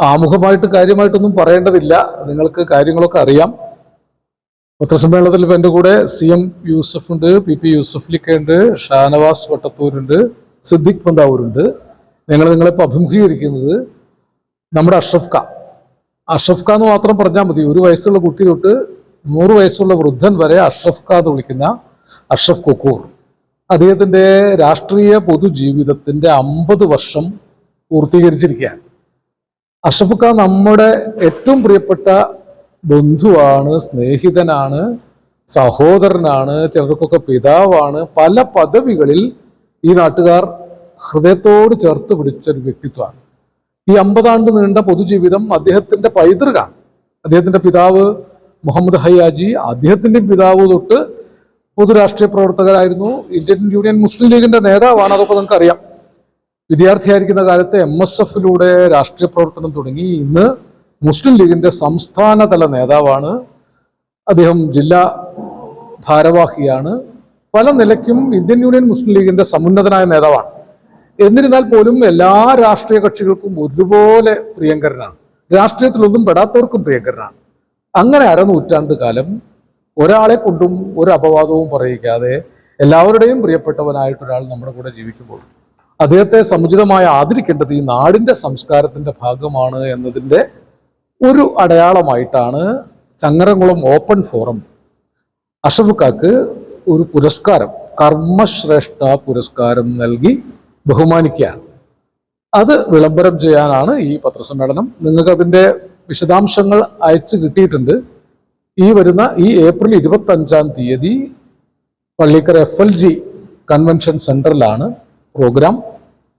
ആമുഖമായിട്ട് കാര്യമായിട്ടൊന്നും പറയേണ്ടതില്ല. നിങ്ങൾക്ക് കാര്യങ്ങളൊക്കെ അറിയാം. പത്രസമ്മേളനത്തിൽ ഇപ്പം എന്റെ കൂടെ സി എം യൂസഫ് ഉണ്ട് പി പി യൂസഫ്ലിക്ക ഉണ്ട് ഷാനവാസ് വട്ടത്തൂരുണ്ട് സിദ്ദിഖ് പന്താവൂരുണ്ട്. ഞങ്ങൾ നിങ്ങളിപ്പോൾ അഭിമുഖീകരിക്കുന്നത് നമ്മുടെ അഷ്റഫ് ഖാ. അഷ്റഫ് ഖാ എന്ന് മാത്രം പറഞ്ഞാൽ മതി. ഒരു വയസ്സുള്ള കുട്ടി തൊട്ട് നൂറ് വയസ്സുള്ള വൃദ്ധൻ വരെ അഷ്റഫ് ഖാ എന്ന് വിളിക്കുന്ന അഷ്റഫ് കൊക്കൂർ. അദ്ദേഹത്തിന്റെ രാഷ്ട്രീയ പൊതുജീവിതത്തിന്റെ അമ്പത് വർഷം പൂർത്തീകരിച്ചിരിക്കുകയാണ്. അഷ്റഫ് ഖാൻ നമ്മുടെ ഏറ്റവും പ്രിയപ്പെട്ട ബന്ധുവാണ് സ്നേഹിതനാണ് സഹോദരനാണ് ചിലർക്കൊക്കെ പിതാവാണ്. പല പദവികളിൽ ഈ നാട്ടുകാർ ഹൃദയത്തോട് ചേർത്ത് പിടിച്ച ഒരു വ്യക്തിത്വമാണ്. ഈ അമ്പതാണ്ട് നീണ്ട പൊതുജീവിതം അദ്ദേഹത്തിന്റെ പൈതൃകാണ്. അദ്ദേഹത്തിന്റെ പിതാവ് മുഹമ്മദ് ഹയ്യാജി അദ്ദേഹത്തിന്റെ പിതാവ് തൊട്ട് പൊതുരാഷ്ട്രീയ പ്രവർത്തകരായിരുന്നു. ഇന്ത്യൻ യൂണിയൻ മുസ്ലിം ലീഗിന്റെ നേതാവാണ് അതൊക്കെ നിങ്ങൾക്ക് അറിയാം വിദ്യാർത്ഥിയായിരിക്കുന്ന കാലത്ത് എം എസ് എഫിലൂടെ രാഷ്ട്രീയ പ്രവർത്തനം തുടങ്ങി. ഇന്ന് മുസ്ലിം ലീഗിന്റെ സംസ്ഥാനതല നേതാവാണ്. അദ്ദേഹം ജില്ലാ ഭാരവാഹിയാണ്. പല നിലയ്ക്കും ഇന്ത്യൻ യൂണിയൻ മുസ്ലിം ലീഗിന്റെ സമുന്നതനായ നേതാവാണ്. എന്നിരുന്നാൽ പോലും എല്ലാ രാഷ്ട്രീയ കക്ഷികൾക്കും ഒരുപോലെ പ്രിയങ്കരനാണ്. രാഷ്ട്രീയത്തിലൊന്നും പെടാത്തവർക്കും പ്രിയങ്കരനാണ്. അങ്ങനെ അരനൂറ്റാണ്ട് കാലം ഒരാളെ കൊണ്ടും ഒരു അപവാദവും പറയിക്കാതെ എല്ലാവരുടെയും പ്രിയപ്പെട്ടവനായിട്ടൊരാൾ നമ്മുടെ കൂടെ ജീവിക്കുമ്പോൾ അദ്ദേഹത്തെ സമുചിതമായി ആദരിക്കേണ്ടത് ഈ നാടിന്റെ സംസ്കാരത്തിന്റെ ഭാഗമാണ് എന്നതിന്റെ ഒരു അടയാളമായിട്ടാണ് ചങ്ങരംകുളം ഓപ്പൺ ഫോറം അഷഫുക്കാക്ക് ഒരു പുരസ്കാരം കർമ്മശ്രേഷ്ഠ പുരസ്കാരം നൽകി ബഹുമാനിക്കുകയാണ്. അത് വിളംബരം ചെയ്യാനാണ് ഈ പത്രസമ്മേളനം. നിങ്ങൾക്ക് അതിന്റെ വിശദാംശങ്ങൾ അയച്ചു കിട്ടിയിട്ടുണ്ട്. ഈ വരുന്ന ഈ ഏപ്രിൽ ഇരുപത്തി അഞ്ചാം തീയതി Pallikkara F L G convention സെന്ററിലാണ് programme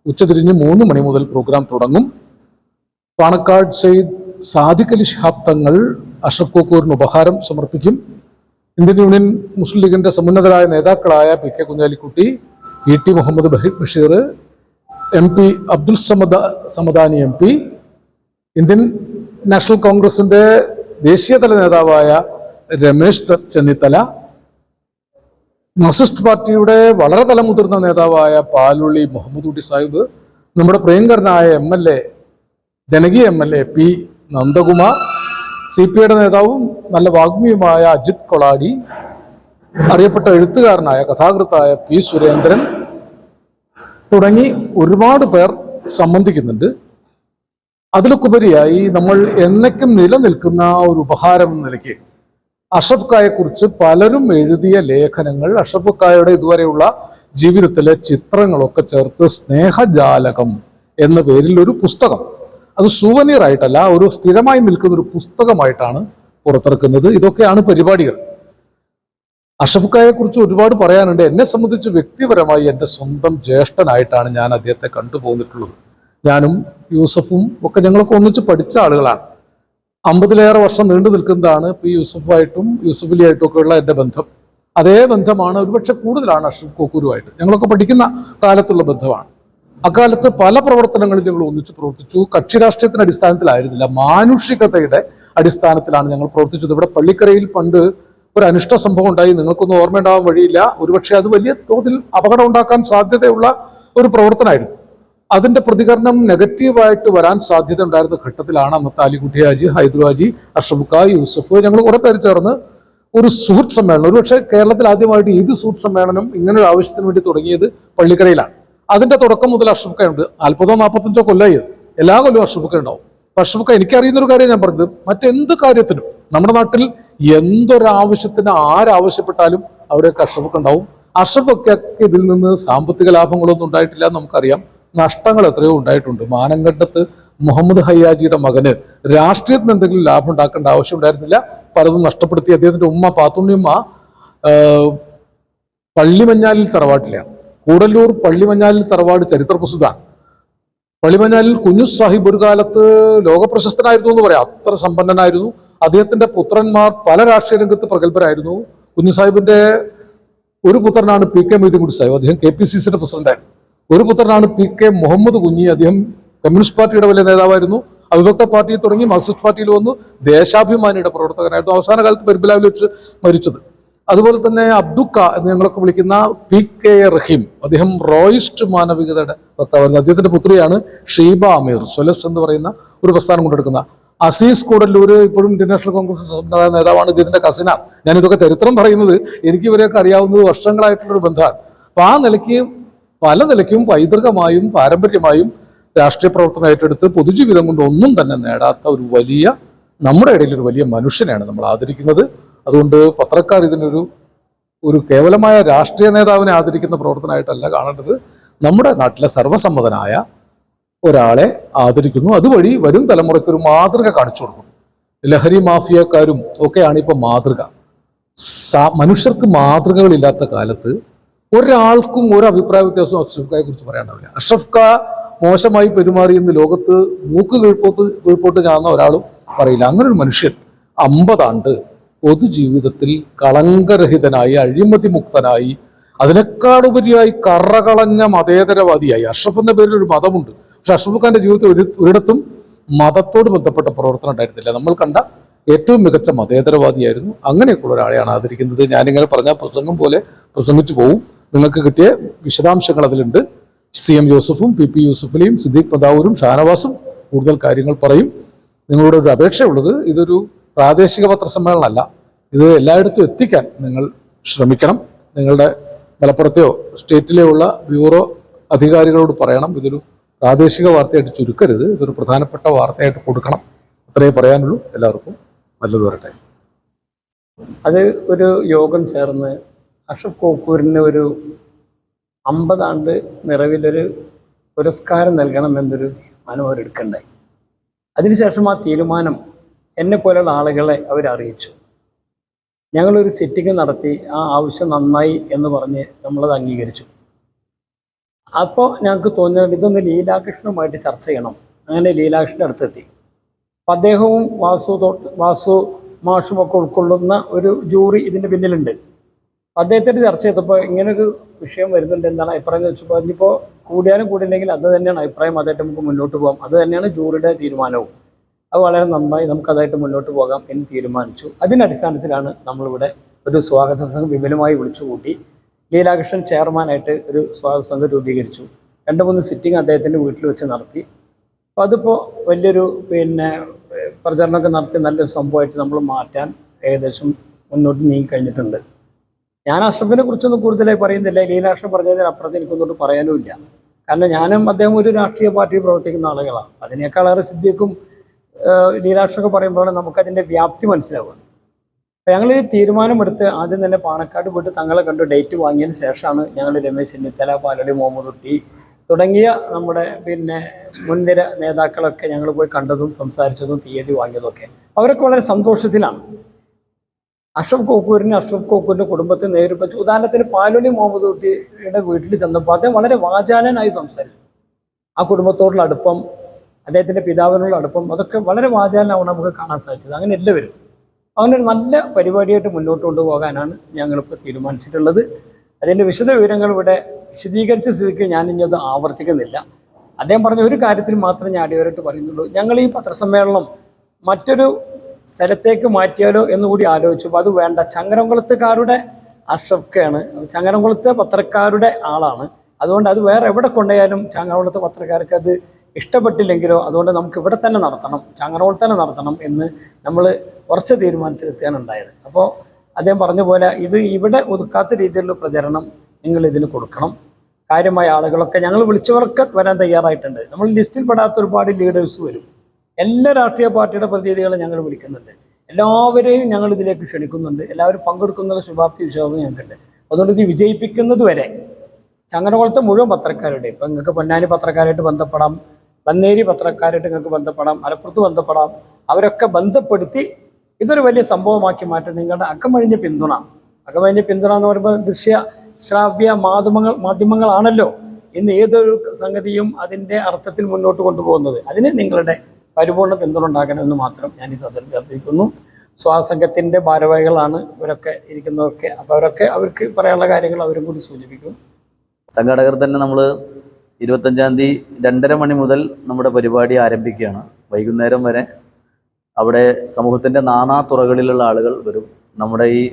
ഉച്ചതിരിഞ്ഞ് മൂന്ന് മണി മുതൽ പ്രോഗ്രാം തുടങ്ങും. പാണക്കാട് സെയ്ദ് സാദിഖ് അലി ശിഹാബ് തങ്ങൾ അഷ്റഫ് കോക്കൂറിന് ഉപഹാരം സമർപ്പിക്കും. ഇന്ത്യൻ യൂണിയൻ മുസ്ലിം ലീഗിന്റെ സമുന്നതരായ നേതാക്കളായ P K Kunhalikutty E T Muhammad Basheer M P Abdul Samad Samadani M P Indian National കോൺഗ്രസിന്റെ ദേശീയതല നേതാവായ രമേശ് ചെന്നിത്തല മാർക്സിസ്റ്റ് പാർട്ടിയുടെ വളരെ തലമുതിർന്ന നേതാവായ പാലുള്ളി മുഹമ്മദ് കുട്ടി സാഹിബ് നമ്മുടെ പ്രിയങ്കരനായ എം എൽ എ ജനകീയ M L A P Nandakumar C P ഐയുടെ നേതാവും നല്ല വാഗ്മിയുമായ അജിത് കൊളാടി അറിയപ്പെട്ട എഴുത്തുകാരനായ കഥാകൃത്തായ പി സുരേന്ദ്രൻ തുടങ്ങി ഒരുപാട് പേർ സംബന്ധിക്കുന്നുണ്ട്. അതിലൊക്കെ ഉപരിയായി നമ്മൾ എന്നേക്കും നിലനിൽക്കുന്ന ഒരു ഉപഹാരം എന്ന നിലയ്ക്ക് അഷഫ് കുറിച്ച് പലരും എഴുതിയ ലേഖനങ്ങൾ അഷഫ് ഖായുടെ ഇതുവരെയുള്ള ജീവിതത്തിലെ ചിത്രങ്ങളൊക്കെ ചേർത്ത് സ്നേഹജാലകം എന്ന പേരിൽ ഒരു പുസ്തകം. അത് സുവനീർ ആയിട്ടല്ല ഒരു സ്ഥിരമായി നിൽക്കുന്ന ഒരു പുസ്തകമായിട്ടാണ് പുറത്തിറക്കുന്നത്. ഇതൊക്കെയാണ് പരിപാടികൾ. അഷഫ് കുറിച്ച് ഒരുപാട് പറയാനുണ്ട്. എന്നെ സംബന്ധിച്ച് വ്യക്തിപരമായി എന്റെ സ്വന്തം ജ്യേഷ്ഠനായിട്ടാണ് ഞാൻ അദ്ദേഹത്തെ കണ്ടുപോന്നിട്ടുള്ളത്. ഞാനും യൂസഫും ഒക്കെ ഞങ്ങളൊക്കെ ഒന്നിച്ച് പഠിച്ച ആളുകളാണ്. അമ്പതിലേറെ വർഷം നീണ്ടു നിൽക്കുന്നതാണ് പി ആയിട്ടും ഒക്കെ ഉള്ള എന്റെ ബന്ധം. അതേ ബന്ധമാണ് ഒരുപക്ഷെ കൂടുതലാണ് അഷ്റഫ് കോക്കൂരുമായിട്ട്. ഞങ്ങളൊക്കെ പഠിക്കുന്ന കാലത്തുള്ള ബന്ധമാണ്. അക്കാലത്ത് പല പ്രവർത്തനങ്ങളിൽ ഞങ്ങൾ ഒന്നിച്ച് പ്രവർത്തിച്ചു. കക്ഷി രാഷ്ട്രീയത്തിന്റെ അടിസ്ഥാനത്തിലായിരുന്നില്ല. മാനുഷികതയുടെ അടിസ്ഥാനത്തിലാണ് ഞങ്ങൾ പ്രവർത്തിച്ചത്. ഇവിടെ പള്ളിക്കരയിൽ പണ്ട് ഒരു അനിഷ്ട സംഭവം ഉണ്ടായി. നിങ്ങൾക്കൊന്നും ഓർമ്മയുണ്ടാവാൻ വഴിയില്ല. ഒരുപക്ഷെ അത് വലിയ തോതിൽ അപകടം ഉണ്ടാക്കാൻ സാധ്യതയുള്ള ഒരു പ്രവർത്തനമായിരുന്നു. അതിന്റെ പ്രതികരണം നെഗറ്റീവായിട്ട് വരാൻ സാധ്യത ഉണ്ടായിരുന്ന ഘട്ടത്തിലാണ് അന്നത്തെ അലിക്കുട്ടി ഹാജി ഹൈദരു ഹാജി അഷഫുക്ക യൂസഫ് ഞങ്ങൾ കുറെ പേര് ചേർന്ന് ഒരു സുഹൃത്ത് സമ്മേളനം. ഒരുപക്ഷെ കേരളത്തിൽ ആദ്യമായിട്ട് ഏത് സുഹൃത്ത് സമ്മേളനം ഇങ്ങനെ ഒരു ആവശ്യത്തിന് വേണ്ടി തുടങ്ങിയത് പള്ളിക്കരയിലാണ്. അതിന്റെ തുടക്കം മുതൽ അഷ്റഫുക്ക ഉണ്ട്. നാൽപ്പതോ നാൽപ്പത്തഞ്ചോ കൊല്ലമായി എല്ലാ കൊല്ലവും അഷ്റഫുക്ക ഉണ്ടാവും. അപ്പൊ അഷ്റഫുക്ക എനിക്കറിയുന്ന ഒരു കാര്യം ഞാൻ പറഞ്ഞത് മറ്റെന്ത് കാര്യത്തിനും നമ്മുടെ നാട്ടിൽ എന്തൊരാവശ്യത്തിന് ആരാവശ്യപ്പെട്ടാലും അവിടെയൊക്കെ അഷ്റഫുക്ക ഉണ്ടാവും. അഷ്റഫൊക്കെ ഇതിൽ നിന്ന് സാമ്പത്തിക ലാഭങ്ങളൊന്നും ഉണ്ടായിട്ടില്ല നമുക്കറിയാം. നഷ്ടങ്ങൾ എത്രയോ ഉണ്ടായിട്ടുണ്ട്. മാനങ്കണ്ടത്ത് മുഹമ്മദ് ഹയ്യാജിയുടെ മകന് രാഷ്ട്രീയത്തിന് എന്തെങ്കിലും ലാഭം ഉണ്ടാക്കേണ്ട ആവശ്യം ഉണ്ടായിരുന്നില്ല. പലതും നഷ്ടപ്പെടുത്തി അദ്ദേഹത്തിന്റെ ഉമ്മ പാത്തുണ്ണിയമ്മ പള്ളിമഞ്ഞാലിൽ തറവാട്ടിലാണ്. കൂടല്ലൂർ പള്ളിമഞ്ഞാലിൽ തറവാട് ചരിത്ര പ്രസിദ്ധമാണ്. പള്ളിമഞ്ഞാലിൽ കുഞ്ഞു സാഹിബ് ഒരു കാലത്ത് ലോകപ്രശസ്തനായിരുന്നു എന്ന് പറയാം. അത്ര സമ്പന്നനായിരുന്നു. അദ്ദേഹത്തിന്റെ പുത്രന്മാർ പല രാഷ്ട്രീയ രംഗത്ത് പ്രഗത്ഭരായിരുന്നു. കുഞ്ഞു സാഹിബിന്റെ ഒരു പുത്രനാണ് പി കെ മൊയ്തീൻകുട്ടി സാഹിബ്. അദ്ദേഹം കെ പി സി സിയുടെ പ്രസിഡന്റായിരുന്നു. ഒരു പുത്രനാണ് പി കെ മുഹമ്മദ് കുഞ്ഞി. അദ്ദേഹം കമ്മ്യൂണിസ്റ്റ് പാർട്ടിയുടെ വലിയ നേതാവായിരുന്നു. അവിഭക്ത പാർട്ടിയിൽ തുടങ്ങി മാർക്സിസ്റ്റ് പാർട്ടിയിൽ വന്നു. ദേശാഭിമാനിയുടെ പ്രവർത്തകനായിരുന്നു. അവസാന കാലത്ത് പെരുമ്പലാവിൽ വെച്ച് മരിച്ചത്. അതുപോലെ തന്നെ അബ്ദുക്ക എന്ന് ഞങ്ങളൊക്കെ വിളിക്കുന്ന പി കെ റഹീം. അദ്ദേഹം റോയിസ്റ്റ് മാനവികതയുടെ വക്താവായിരുന്നു. അദ്ദേഹത്തിന്റെ പുത്രിയാണ് ഷീബ അമീർ. സൊലസ് എന്ന് പറയുന്ന ഒരു പ്രസ്ഥാനം കൊണ്ടെടുക്കുന്ന അസീസ് കൂടല്ലൂർ ഇപ്പോഴും ഇന്റർനാഷണൽ കോൺഗ്രസ് നേതാവാണ്. ഇദ്ദേഹത്തിന്റെ കസിനാണ് ഞാനിതൊക്കെ ചരിത്രം പറയുന്നത് എനിക്ക് ഇവരെയൊക്കെ അറിയാവുന്നത് വർഷങ്ങളായിട്ടുള്ളൊരു ബന്ധമാണ്. അപ്പൊ ആ നിലയ്ക്ക് പല നിലയ്ക്കും പൈതൃകമായും പാരമ്പര്യമായും രാഷ്ട്രീയ പ്രവർത്തനം ഏറ്റെടുത്ത് പൊതുജീവിതം കൊണ്ട് ഒന്നും തന്നെ നേടാത്ത ഒരു വലിയ നമ്മുടെ ഇടയിൽ ഒരു വലിയ മനുഷ്യനെയാണ് നമ്മൾ ആദരിക്കുന്നത്. അതുകൊണ്ട് പത്രക്കാർ ഇതിനൊരു ഒരു കേവലമായ രാഷ്ട്രീയ നേതാവിനെ ആദരിക്കുന്ന പ്രവർത്തനമായിട്ടല്ല കാണേണ്ടത്. നമ്മുടെ നാട്ടിലെ സർവസമ്മതനായ ഒരാളെ ആദരിക്കുന്നു. അതുവഴി വരും തലമുറയ്ക്ക് ഒരു മാതൃക കാണിച്ചു കൊടുക്കുന്നു. ലഹരി മാഫിയക്കാരും ഒക്കെയാണ് ഇപ്പൊ മാതൃക. മനുഷ്യർക്ക് മാതൃകകളില്ലാത്ത കാലത്ത് ഒരാൾക്കും ഒരു അഭിപ്രായ വ്യത്യാസവും അഷ്റഫ് ഖായെ കുറിച്ച് പറയാണ്ടാവില്ല അഷ്റഫ് ഖാ മോശമായി പെരുമാറിയെന്ന് ലോകത്ത് മൂക്ക് കീഴ്പോത്ത് കീഴ്പോട്ട് കാണുന്ന ഒരാളും പറയില്ല. അങ്ങനെ ഒരു മനുഷ്യൻ അമ്പതാണ്ട് പൊതുജീവിതത്തിൽ കളങ്കരഹിതനായി അഴിമതി മുക്തനായി അതിനേക്കാളുപരിയായി കറകളഞ്ഞ മതേതരവാദിയായി. അഷ്റഫ് എന്ന പേരിൽ ഒരു മതമുണ്ട്. പക്ഷെ അഷ്റഫ് ഖാന്റെ ജീവിതത്തിൽ ഒരു ഒരിടത്തും മതത്തോട് ബന്ധപ്പെട്ട പ്രവർത്തനം ഉണ്ടായിരുന്നില്ല. നമ്മൾ കണ്ട ഏറ്റവും മികച്ച മതേതരവാദിയായിരുന്നു. അങ്ങനെയൊക്കെയുള്ള ഒരാളെയാണ് ആദരിക്കുന്നത്. ഞാനിങ്ങനെ പറഞ്ഞ പ്രസംഗം പോലെ പ്രസംഗിച്ചു പോവും. നിങ്ങൾക്ക് കിട്ടിയ വിശദാംശങ്ങൾ അതിലുണ്ട്. സി എം യൂസഫും പി പി യൂസഫലിയും സിദ്ദീഖ് പദാവൂരും ഷാനവാസും കൂടുതൽ കാര്യങ്ങൾ പറയും. നിങ്ങളോട് ഒരു അപേക്ഷയുള്ളത് ഇതൊരു പ്രാദേശിക പത്രസമ്മേളനമല്ല. ഇത് എല്ലായിടത്തും എത്തിക്കാൻ നിങ്ങൾ ശ്രമിക്കണം. നിങ്ങളുടെ മലപ്പുറത്തെയോ സ്റ്റേറ്റിലെയോ ഉള്ള ബ്യൂറോ അധികാരികളോട് പറയണം. ഇതൊരു പ്രാദേശിക വാർത്തയായിട്ട് ചുരുക്കരുത്. ഇതൊരു പ്രധാനപ്പെട്ട വാർത്തയായിട്ട് കൊടുക്കണം. അത്രയേ പറയാനുള്ളൂ. എല്ലാവർക്കും നല്ലത് വരട്ടെ. അത് ഒരു യോഗം ചേർന്ന് അഷഫ് കോക്കൂരിന് ഒരു അമ്പതാണ്ട് നിറവിലൊരു പുരസ്കാരം നൽകണം എന്നൊരു തീരുമാനം അവരെടുക്കണ്ടായി അതിനുശേഷം ആ തീരുമാനം എന്നെ പോലെയുള്ള ആളുകളെ അവരറിയിച്ചു ഞങ്ങളൊരു സിറ്റിംഗ് നടത്തി ആ ആവശ്യം നന്നായി എന്ന് പറഞ്ഞ് നമ്മളത് അംഗീകരിച്ചു. അപ്പോൾ ഞങ്ങൾക്ക് തോന്നിയത് ഇതൊന്ന് ലീലാകൃഷ്ണനുമായിട്ട് ചർച്ച ചെയ്യണം. അങ്ങനെ ലീലാകൃഷ്ണന്റെ അടുത്തെത്തി. അപ്പം അദ്ദേഹവും വാസു വാസു മാഷുമൊക്കെ ഉൾക്കൊള്ളുന്ന ഒരു ജൂറി ഇതിന്റെ പിന്നിലുണ്ട്. അപ്പം അദ്ദേഹത്തിന്റെ ചർച്ച ചെയ്തപ്പോൾ ഇങ്ങനൊരു വിഷയം വരുന്നുണ്ട് എന്താണ് അഭിപ്രായം എന്ന് വെച്ചപ്പോൾ അതിനിപ്പോൾ കൂടിയാലും കൂടിയില്ലെങ്കിൽ അത് തന്നെയാണ് അഭിപ്രായം. അതായിട്ട് നമുക്ക് മുന്നോട്ട് പോകാം. അത് തന്നെയാണ് ജൂറിയുടെ തീരുമാനവും. അത് വളരെ നന്നായി നമുക്ക് അതായിട്ട് മുന്നോട്ട് പോകാം എന്ന് തീരുമാനിച്ചു. അതിന്റെ അടിസ്ഥാനത്തിലാണ് നമ്മളിവിടെ ഒരു സ്വാഗത സംഘം വിപുലമായി വിളിച്ചുകൂട്ടി ലീലാകൃഷ്ണൻ ചെയർമാനായിട്ട് ഒരു സ്വാഗത സംഘം രൂപീകരിച്ചു. രണ്ട് മൂന്ന് സിറ്റിംഗ് അദ്ദേഹത്തിന്റെ വീട്ടിൽ വെച്ച് നടത്തി. അപ്പോൾ അതിപ്പോൾ വലിയൊരു പിന്നെ പ്രചരണമൊക്കെ നടത്തി നല്ലൊരു സംഭവമായിട്ട് നമ്മൾ മാറ്റാൻ ഏകദേശം മുന്നോട്ട് നീങ്ങി കഴിഞ്ഞിട്ടുണ്ട് ഞാൻ അഷ്റഫിനെ കുറിച്ചൊന്നും കൂടുതലായി പറയുന്നില്ല. ലീലാകൃഷ്ണൻ പറഞ്ഞതിന് അപ്പുറത്ത് എനിക്കൊന്നും പറയാനുമില്ല. കാരണം ഞാനും അദ്ദേഹം ഒരു രാഷ്ട്രീയ പാർട്ടി പ്രവർത്തിക്കുന്ന ആളുകളാണ്. അതിനേക്കാളേറെ സിദ്ധിക്കും ലീലാകൃഷ്ണനൊക്കെ പറയുമ്പോഴാണ് നമുക്കതിന്റെ വ്യാപ്തി മനസ്സിലാവുക അപ്പം ഞങ്ങൾ ഈ തീരുമാനമെടുത്ത് ആദ്യം തന്നെ പാണക്കാട് പോയിട്ട് തങ്ങളെ കണ്ട് ഡേറ്റ് വാങ്ങിയതിന് ശേഷമാണ് ഞങ്ങൾ രമേശ് ചെന്നിത്തല പാലടി മുഹമ്മദ് കുട്ടി തുടങ്ങിയ നമ്മുടെ പിന്നെ മുൻനിര നേതാക്കളൊക്കെ ഞങ്ങൾ പോയി കണ്ടതും സംസാരിച്ചതും തീയതി വാങ്ങിയതും ഒക്കെ അവരൊക്കെ വളരെ സന്തോഷത്തിലാണ്. അഷ്റഫ് കോക്കൂരിന് അഷ്റഫ് കോക്കൂരിന്റെ കുടുംബത്തെ നേരിട്ട് ഉദാഹരണത്തിന് പാലൊലി മുഹമ്മദ് കുട്ടിയുടെ വീട്ടിൽ ചെന്നപ്പോൾ അദ്ദേഹം വളരെ വാചാലനായി സംസാരിച്ചു. ആ കുടുംബത്തോടുള്ള അടുപ്പം അദ്ദേഹത്തിന്റെ പിതാവിനുള്ള അടുപ്പം അതൊക്കെ വളരെ വാചാലനാവണം നമുക്ക് കാണാൻ സാധിച്ചത്. അങ്ങനെ എല്ലാവരും അങ്ങനെ ഒരു നല്ല പരിപാടിയായിട്ട് മുന്നോട്ട് കൊണ്ടുപോകാനാണ് ഞങ്ങളിപ്പോൾ തീരുമാനിച്ചിട്ടുള്ളത്. അതിന്റെ വിശദ വിവരങ്ങൾ ഇവിടെ വിശദീകരിച്ച സ്ഥിതിക്ക് ഇനി അത് ആവർത്തിക്കുന്നില്ല. അദ്ദേഹം പറഞ്ഞ ഒരു കാര്യത്തിൽ മാത്രമേ ഞാൻ അടിവരായിട്ട് പറയുന്നുള്ളൂ. ഞങ്ങൾ ഈ പത്രസമ്മേളനം മറ്റൊരു സ്ഥലത്തേക്ക് മാറ്റിയാലോ എന്നുകൂടി ആലോചിച്ചു. അപ്പോൾ അത് വേണ്ട. ചങ്ങരംകുളത്തുകാരുടെ അഷ്റഫ്ക്കയാണ് ചങ്ങരംകുളത്തെ പത്രക്കാരുടെ ആളാണ്. അതുകൊണ്ട് അത് വേറെ എവിടെ കൊണ്ടുപോയാലും ചങ്ങരംകുളത്തെ പത്രക്കാർക്ക് അത് ഇഷ്ടപ്പെട്ടില്ലെങ്കിലോ അതുകൊണ്ട് നമുക്ക് ഇവിടെ തന്നെ നടത്തണം. ചങ്ങരംകുളത്ത് തന്നെ നടത്തണം എന്ന് നമ്മൾ ഉറച്ച തീരുമാനത്തിലെത്തിയാണ് ഉണ്ടായത്. അപ്പോൾ അദ്ദേഹം പറഞ്ഞ പോലെ ഇത് ഇവിടെ ഒതുക്കാത്ത രീതിയിലുള്ള പ്രചരണം നിങ്ങൾ ഇതിന് കൊടുക്കണം. കാര്യമായ ആളുകളൊക്കെ ഞങ്ങൾ വിളിച്ചവർക്ക് വരാൻ തയ്യാറായിട്ടുണ്ട്. നമ്മൾ ലിസ്റ്റിൽ പെടാത്ത ഒരുപാട് ലീഡേഴ്സ് വരും. എല്ലാ രാഷ്ട്രീയ പാർട്ടിയുടെ പ്രതിനിധികളെ ഞങ്ങൾ വിളിക്കുന്നുണ്ട്. എല്ലാവരെയും ഞങ്ങൾ ഇതിലേക്ക് ക്ഷണിക്കുന്നുണ്ട്. എല്ലാവരും പങ്കെടുക്കുന്ന ശുഭാപ്തി വിശ്വാസം ഞങ്ങൾക്കുണ്ട്. അതുകൊണ്ട് ഇത് വിജയിപ്പിക്കുന്നത് വരെ ചങ്ങനകുളത്തെ മുഴുവൻ പത്രക്കാരുടെ ഇപ്പം നിങ്ങൾക്ക് പൊന്നാനി പത്രക്കാരായിട്ട് ബന്ധപ്പെടാം ബന്നേരി പത്രക്കാരായിട്ട് നിങ്ങൾക്ക് ബന്ധപ്പെടാം മലപ്പുറത്ത് ബന്ധപ്പെടാം അവരൊക്കെ ബന്ധപ്പെടുത്തി ഇതൊരു വലിയ സംഭവമാക്കി മാറ്റാൻ നിങ്ങളുടെ അക്കമഴിഞ്ഞ പിന്തുണ. അക്കമഴിഞ്ഞ പിന്തുണ എന്ന് പറയുമ്പോൾ ദൃശ്യ ശ്രാവ്യ മാധ്യമങ്ങൾ മാധ്യമങ്ങളാണല്ലോ ഇന്ന് ഏതൊരു സംഗതിയും അതിന്റെ അർത്ഥത്തിൽ മുന്നോട്ട് കൊണ്ടുപോകുന്നത്. അതിന് നിങ്ങളുടെ പരിപൂർണ പിന്തുണ ഉണ്ടാക്കണമെന്ന് മാത്രം ഞാൻ ഈ സദനത്തിൽ അഭ്യർത്ഥിക്കുന്നു. സ്വാസംഘത്തിന്റെ ഭാരവാഹികളാണ് ഇവരൊക്കെ ഇരിക്കുന്നതൊക്കെ. അപ്പോൾ അവരൊക്കെ അവർക്ക് പറയാനുള്ള കാര്യങ്ങൾ അവരും കൂടി സൂചിപ്പിക്കും. സംഘാടകർ തന്നെ നമ്മൾ ഇരുപത്തഞ്ചാം തീയതി രണ്ടര മണി മുതൽ നമ്മുടെ പരിപാടി ആരംഭിക്കുകയാണ്. വൈകുന്നേരം വരെ അവിടെ സമൂഹത്തിന്റെ നാനാ തുറകളിലുള്ള ആളുകൾ വരും. നമ്മുടെ ഈ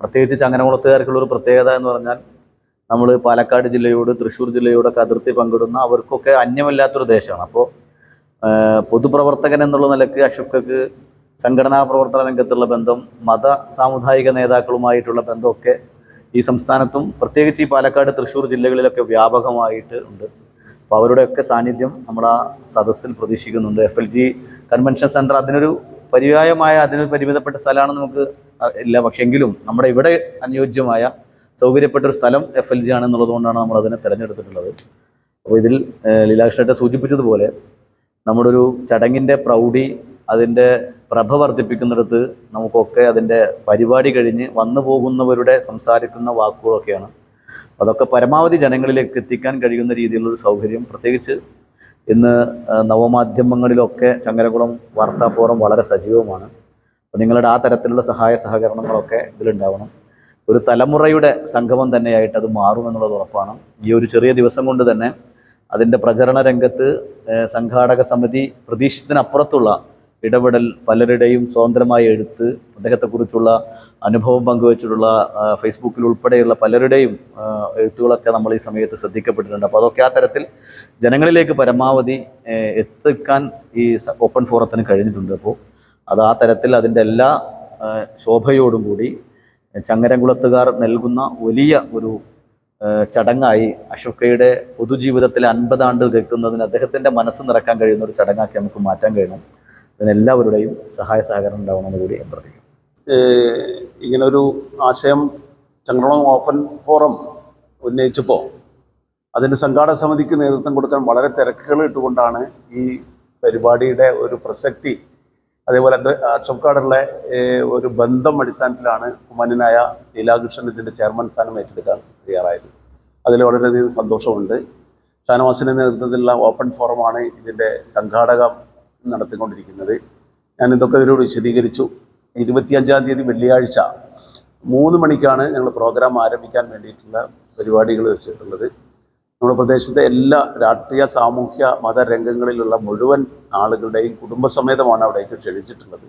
പ്രത്യേകിച്ച് ചങ്ങനകുളത്തുകാർക്കുള്ള ഒരു പ്രത്യേകത എന്ന് പറഞ്ഞാൽ നമ്മൾ പാലക്കാട് ജില്ലയോട് തൃശ്ശൂർ ജില്ലയോടൊക്കെ അതിർത്തി പങ്കിടുന്ന അവർക്കൊക്കെ അന്യമല്ലാത്തൊരു ദേശമാണ്. അപ്പോൾ പൊതുപ്രവർത്തകൻ എന്നുള്ള നിലയ്ക്ക് അഷഫ്കക്ക് സംഘടനാ പ്രവർത്തന രംഗത്തുള്ള ബന്ധം മത സാമുദായിക നേതാക്കളുമായിട്ടുള്ള ബന്ധമൊക്കെ ഈ സംസ്ഥാനത്തും പ്രത്യേകിച്ച് ഈ പാലക്കാട് തൃശ്ശൂർ ജില്ലകളിലൊക്കെ വ്യാപകമായിട്ട് ഉണ്ട്. അപ്പോൾ അവരുടെയൊക്കെ സാന്നിധ്യം നമ്മുടെ ആ സദസ്സിൽ പ്രതീക്ഷിക്കുന്നുണ്ട്. F L G convention centre അതിനൊരു പര്യായമായ അതിനൊരു പരിമിതപ്പെട്ട സ്ഥലമാണെന്ന് നമുക്ക് ഇല്ല. പക്ഷേ എങ്കിലും നമ്മുടെ ഇവിടെ അനുയോജ്യമായ സൗകര്യപ്പെട്ട ഒരു സ്ഥലം എഫ് എൽ ജി ആണെന്നുള്ളത് കൊണ്ടാണ് നമ്മൾ അതിനെ തിരഞ്ഞെടുത്തിട്ടുള്ളത്. അപ്പോൾ ഇതിൽ ഏഹ്, ലീലാകൃഷ്ണത്തെ സൂചിപ്പിച്ചതുപോലെ നമ്മുടെ ഒരു ചടങ്ങിന്റെ പ്രൗഢി അതിന്റെ പ്രഭ വർദ്ധിപ്പിക്കുന്നിടത്ത് നമുക്കൊക്കെ അതിന്റെ പരിപാടി കഴിഞ്ഞ് വന്നു പോകുന്നവരുടെ സംസാരിക്കുന്ന വാക്കുകളൊക്കെയാണ്. അതൊക്കെ പരമാവധി ജനങ്ങളിലേക്ക് എത്തിക്കാൻ കഴിയുന്ന രീതിയിലുള്ളൊരു സൗകര്യം. പ്രത്യേകിച്ച് ഇന്ന് നവമാധ്യമങ്ങളിലൊക്കെ ചങ്ങരകുളം വാർത്താ ഫോറം വളരെ സജീവമാണ്. അപ്പോൾ നിങ്ങളുടെ ആ തരത്തിലുള്ള സഹായ സഹകരണങ്ങളൊക്കെ ഇതിലുണ്ടാവണം. ഒരു തലമുറയുടെ സംഗമം തന്നെയായിട്ട് അത് മാറുമെന്നുള്ളത് ഉറപ്പാണ്. ഈ ഒരു ചെറിയ ദിവസം കൊണ്ട് തന്നെ അതിന്റെ പ്രചരണ രംഗത്ത് സംഘാടക സമിതി പ്രതീക്ഷിച്ചതിനപ്പുറത്തുള്ള ഇടപെടൽ പലരുടെയും സ്വതന്ത്രമായ എഴുത്ത് അദ്ദേഹത്തെക്കുറിച്ചുള്ള അനുഭവം പങ്കുവച്ചിട്ടുള്ള ഫേസ്ബുക്കിൽ ഉൾപ്പെടെയുള്ള പലരുടെയും എഴുത്തുകളൊക്കെ നമ്മൾ ഈ സമയത്ത് ശ്രദ്ധിക്കപ്പെട്ടിട്ടുണ്ട്. അപ്പോൾ അതൊക്കെ ആ തരത്തിൽ ജനങ്ങളിലേക്ക് പരമാവധി എത്തിക്കാൻ ഈ ഓപ്പൺ ഫോറത്തിന് കഴിഞ്ഞിട്ടുണ്ട്. അപ്പോൾ അത് ആ തരത്തിൽ അതിന്റെ എല്ലാ ശോഭയോടും കൂടി ചങ്ങരംകുളത്തുകാർ നൽകുന്ന വലിയ ഒരു ചടങ്ങായി. അശോകയുടെ പൊതുജീവിതത്തിലെ അൻപതാണ്ട് കേൾക്കുന്നതിന് അദ്ദേഹത്തിന്റെ മനസ്സ് നിറക്കാൻ കഴിയുന്ന ഒരു ചടങ്ങാക്കി നമുക്ക് മാറ്റാൻ കഴിയണം. അതിനെല്ലാവരുടെയും സഹായ സഹകരണം ഉണ്ടാവണമെന്ന് കൂടി ഞാൻ പറയും ഇങ്ങനൊരു ആശയം ചങ്ങളം ഓപ്പൺ ഫോറം ഉന്നയിച്ചപ്പോൾ അതിന് സംഘാടക സമിതിക്ക് നേതൃത്വം കൊടുക്കാൻ വളരെ തിരക്കുകൾ ഇട്ടുകൊണ്ടാണ് ഈ പരിപാടിയുടെ ഒരു പ്രസക്തി അതേപോലെ അത് ഒരു ബന്ധം അടിസ്ഥാനത്തിലാണ് കുമ്മനായ ലീലാകൃഷ്ണൻ ഇതിന്റെ ചെയർമാൻ സ്ഥാനം ഏറ്റെടുക്കാൻ തയ്യാറായത്. അതിൽ വളരെയധികം സന്തോഷമുണ്ട്. ഷാനവാസിന്റെ നേതൃത്വത്തിലുള്ള ഓപ്പൺ ഫോറമാണ് ഇതിന്റെ സംഘാടകം നടത്തിക്കൊണ്ടിരിക്കുന്നത്. ഞാൻ ഇതൊക്കെ ഇവരോട് വിശദീകരിച്ചു. ഇരുപത്തിയഞ്ചാം തീയതി വെള്ളിയാഴ്ച മൂന്ന് മണിക്കാണ് ഞങ്ങൾ പ്രോഗ്രാം ആരംഭിക്കാൻ വേണ്ടിയിട്ടുള്ള പരിപാടികൾ വെച്ചിട്ടുള്ളത്. നമ്മുടെ പ്രദേശത്തെ എല്ലാ രാഷ്ട്രീയ സാമൂഹ്യ മതരംഗങ്ങളിലുള്ള മുഴുവൻ ആളുകളുടെയും കുടുംബസമേതമാണ് അവിടേക്ക് ക്ഷണിച്ചിട്ടുള്ളത്.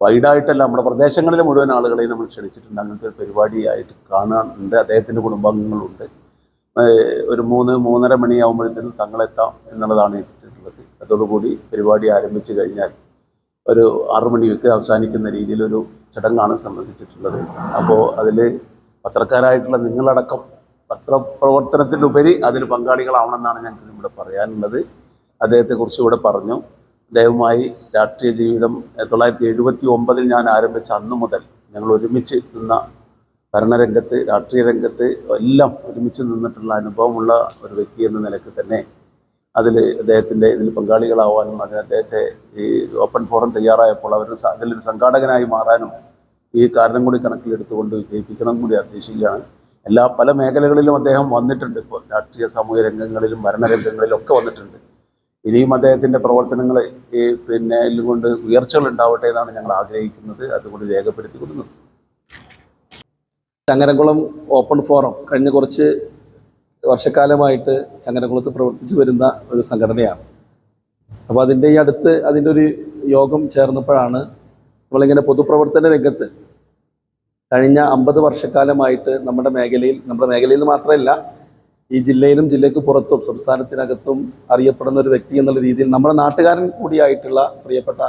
വൈഡായിട്ടല്ല നമ്മുടെ പ്രദേശങ്ങളിലെ മുഴുവൻ ആളുകളെയും നമ്മൾ ക്ഷണിച്ചിട്ടുണ്ട്. അങ്ങനത്തെ ഒരു പരിപാടിയായിട്ട് കാണാനുണ്ട്. അദ്ദേഹത്തിന്റെ കുടുംബാംഗങ്ങളുണ്ട്. ഒരു മൂന്ന് മൂന്നര മണിയാകുമ്പോഴത്തേനും തങ്ങളെത്താം എന്നുള്ളതാണ് ഇട്ടിട്ടുള്ളത് അതോടുകൂടി പരിപാടി ആരംഭിച്ചു കഴിഞ്ഞാൽ ഒരു ആറു മണിക്ക് അവസാനിക്കുന്ന രീതിയിലൊരു ചടങ്ങാണ് സംബന്ധിച്ചിട്ടുള്ളത്. അപ്പോൾ അതിൽ പത്രക്കാരായിട്ടുള്ള നിങ്ങളടക്കം പത്രപ്രവർത്തനത്തിലുപരി അതിൽ പങ്കാളികളാവണമെന്നാണ് ഞങ്ങൾക്ക് ഇവിടെ പറയാനുള്ളത്. അദ്ദേഹത്തെക്കുറിച്ച് ഇവിടെ പറഞ്ഞു. ദയവുമായി രാഷ്ട്രീയ ജീവിതം തൊള്ളായിരത്തി എഴുപത്തി ഒമ്പതിൽ ഞാൻ ആരംഭിച്ച അന്നു മുതൽ ഞങ്ങൾ ഒരുമിച്ച് നിന്ന ഭരണരംഗത്ത് രാഷ്ട്രീയ രംഗത്ത് എല്ലാം ഒരുമിച്ച് നിന്നിട്ടുള്ള അനുഭവമുള്ള ഒരു വ്യക്തി എന്ന നിലയ്ക്ക് തന്നെ അതിൽ അദ്ദേഹത്തിന്റെ ഇതിൽ പങ്കാളികളാവാനും അതിന് അദ്ദേഹത്തെ ഈ ഓപ്പൺ ഫോറം തയ്യാറായപ്പോൾ അവർ അതിലൊരു സംഘാടകനായി മാറാനും ഈ കാരണം കൂടി കണക്കിലെടുത്തുകൊണ്ട് വിജയിപ്പിക്കണം കൂടി അന്വേഷിക്കുകയാണ് എല്ലാ പല മേഖലകളിലും അദ്ദേഹം വന്നിട്ടുണ്ട് ഇപ്പോൾ രാഷ്ട്രീയ സാമൂഹ്യ രംഗങ്ങളിലും ഭരണരംഗങ്ങളിലും ഒക്കെ വന്നിട്ടുണ്ട്. ഇനിയും അദ്ദേഹത്തിന്റെ പ്രവർത്തനങ്ങൾ ഈ പിന്നെ കൊണ്ട് ഉയർച്ചകൾ ഉണ്ടാവട്ടെ എന്നാണ് ഞങ്ങൾ ആഗ്രഹിക്കുന്നത്. അതുകൊണ്ട് രേഖപ്പെടുത്തിക്കൊണ്ട് നിർത്തുന്നു ചങ്ങരംകുളം ഓപ്പൺ ഫോറം കഴിഞ്ഞ കുറച്ച് വർഷക്കാലമായിട്ട് ചങ്ങരംകുളത്ത് പ്രവർത്തിച്ചു വരുന്ന ഒരു സംഘടനയാണ്. അപ്പോൾ അതിന്റെ ഈ അടുത്ത് അതിന്റെ ഒരു യോഗം ചേർന്നപ്പോഴാണ് നമ്മളിങ്ങനെ പൊതുപ്രവർത്തന രംഗത്ത് കഴിഞ്ഞ അമ്പത് വർഷക്കാലമായിട്ട് നമ്മുടെ മേഖലയിൽ നമ്മുടെ മേഖലയിൽ മാത്രമല്ല ഈ ജില്ലയിലും ജില്ലയ്ക്ക് പുറത്തും സംസ്ഥാനത്തിനകത്തും അറിയപ്പെടുന്ന ഒരു വ്യക്തി എന്നുള്ള രീതിയിൽ നമ്മുടെ നാട്ടുകാരൻ കൂടിയായിട്ടുള്ള പ്രിയപ്പെട്ട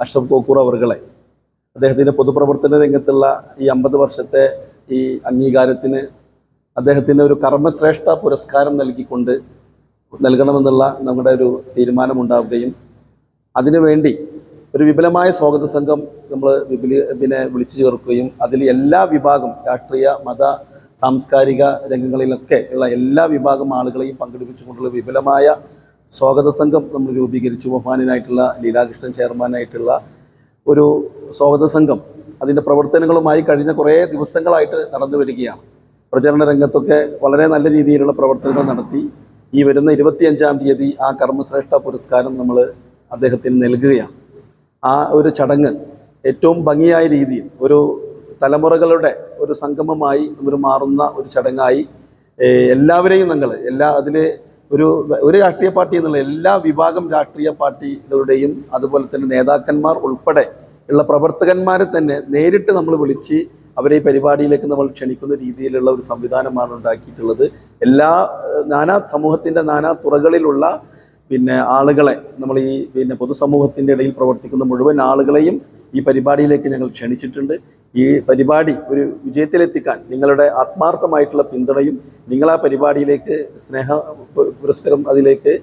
അഷ്റഫ് കോക്കൂർ അവർകളെ അദ്ദേഹത്തിന്റെ പൊതുപ്രവർത്തന രംഗത്തുള്ള ഈ അമ്പത് വർഷത്തെ ഈ അംഗീകാരത്തിന് അദ്ദേഹത്തിന് ഒരു കർമ്മശ്രേഷ്ഠ പുരസ്കാരം നൽകിക്കൊണ്ട് നൽകണമെന്നുള്ള നമ്മുടെ ഒരു തീരുമാനമുണ്ടാവുകയും അതിനുവേണ്ടി ഒരു വിപുലമായ സ്വാഗത സംഘം നമ്മൾ വിപുലി പിന്നെ വിളിച്ചു ചേർക്കുകയും അതിൽ എല്ലാ വിഭാഗം രാഷ്ട്രീയ മത സാംസ്കാരിക രംഗങ്ങളിലൊക്കെ ഉള്ള എല്ലാ വിഭാഗം ആളുകളെയും പങ്കെടുപ്പിച്ചുകൊണ്ടുള്ള വിപുലമായ സ്വാഗത സംഘം നമ്മൾ രൂപീകരിച്ചു. ബഹുമാനായിട്ടുള്ള ലീലാകൃഷ്ണൻ ചെയർമാനായിട്ടുള്ള ഒരു സ്വാഗത സംഘം അതിന്റെ പ്രവർത്തനങ്ങളുമായി കഴിഞ്ഞ കുറേ ദിവസങ്ങളായിട്ട് നടന്നു വരികയാണ്. പ്രചരണ രംഗത്തൊക്കെ വളരെ നല്ല രീതിയിലുള്ള പ്രവർത്തനങ്ങൾ നടത്തി. ഈ വരുന്ന ഇരുപത്തിയഞ്ചാം തീയതി ആ കർമ്മശ്രേഷ്ഠ പുരസ്കാരം നമ്മൾ അദ്ദേഹത്തിന് നൽകുകയാണ്. ആ ഒരു ചടങ്ങ് ഏറ്റവും ഭംഗിയായ രീതിയിൽ ഒരു തലമുറകളുടെ ഒരു സംഗമമായി ഒരു മാറുന്ന ഒരു ചടങ്ങായി എല്ലാവരെയും ഞങ്ങൾ എല്ലാ അതിൽ ഒരു ഒരു രാഷ്ട്രീയ പാർട്ടി എന്നുള്ള എല്ലാ വിഭാഗം രാഷ്ട്രീയ പാർട്ടികളുടെയും അതുപോലെ തന്നെ നേതാക്കന്മാർ ഉൾപ്പെടെ ഉള്ള പ്രവർത്തകന്മാരെ തന്നെ നേരിട്ട് നമ്മൾ വിളിച്ച് അവരെ ഈ പരിപാടിയിലേക്ക് നമ്മൾ ക്ഷണിക്കുന്ന രീതിയിലുള്ള ഒരു സംവിധാനമാണ് ഉണ്ടാക്കിയിട്ടുള്ളത്. എല്ലാ നാനാ സമൂഹത്തിന്റെ നാനാ തുറകളിലുള്ള പിന്നെ ആളുകളെ നമ്മൾ ഈ പിന്നെ പൊതുസമൂഹത്തിന്റെ ഇടയിൽ പ്രവർത്തിക്കുന്ന മുഴുവൻ ആളുകളെയും ഈ പരിപാടിയിലേക്ക് ഞങ്ങൾ ക്ഷണിച്ചിട്ടുണ്ട്. ഈ പരിപാടി ഒരു വിജയത്തിലെത്തിക്കാൻ നിങ്ങളുടെ ആത്മാർത്ഥമായിട്ടുള്ള പിന്തുണയും നിങ്ങൾ ആ പരിപാടിയിലേക്ക് സ്നേഹ പുരസ്കരം അതിലേക്ക്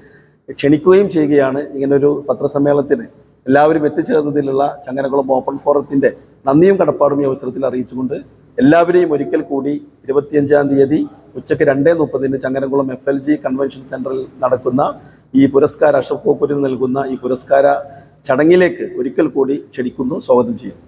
ക്ഷണിക്കുകയും ചെയ്യുകയാണ്. ഇങ്ങനൊരു പത്രസമ്മേളനത്തിന് എല്ലാവരും എത്തിച്ചേർന്നതിലുള്ള ചങ്ങനകുളം ഓപ്പൺ ഫോറത്തിന്റെ നന്ദിയും കടപ്പാടും ഈ അവസരത്തിൽ അറിയിച്ചുകൊണ്ട് എല്ലാവരെയും ഒരിക്കൽ കൂടി ഇരുപത്തിയഞ്ചാം തീയതി ഉച്ചയ്ക്ക് രണ്ടേ മുപ്പതിന് Changaramkulam F L G convention സെന്ററിൽ നടക്കുന്ന ഈ പുരസ്കാര അഷഫ് കോക്കൂരിന് നൽകുന്ന ഈ പുരസ്കാര ചടങ്ങിലേക്ക് ഒരിക്കൽ കൂടി ക്ഷണിക്കുന്നു. സ്വാഗതം ചെയ്യുന്നു.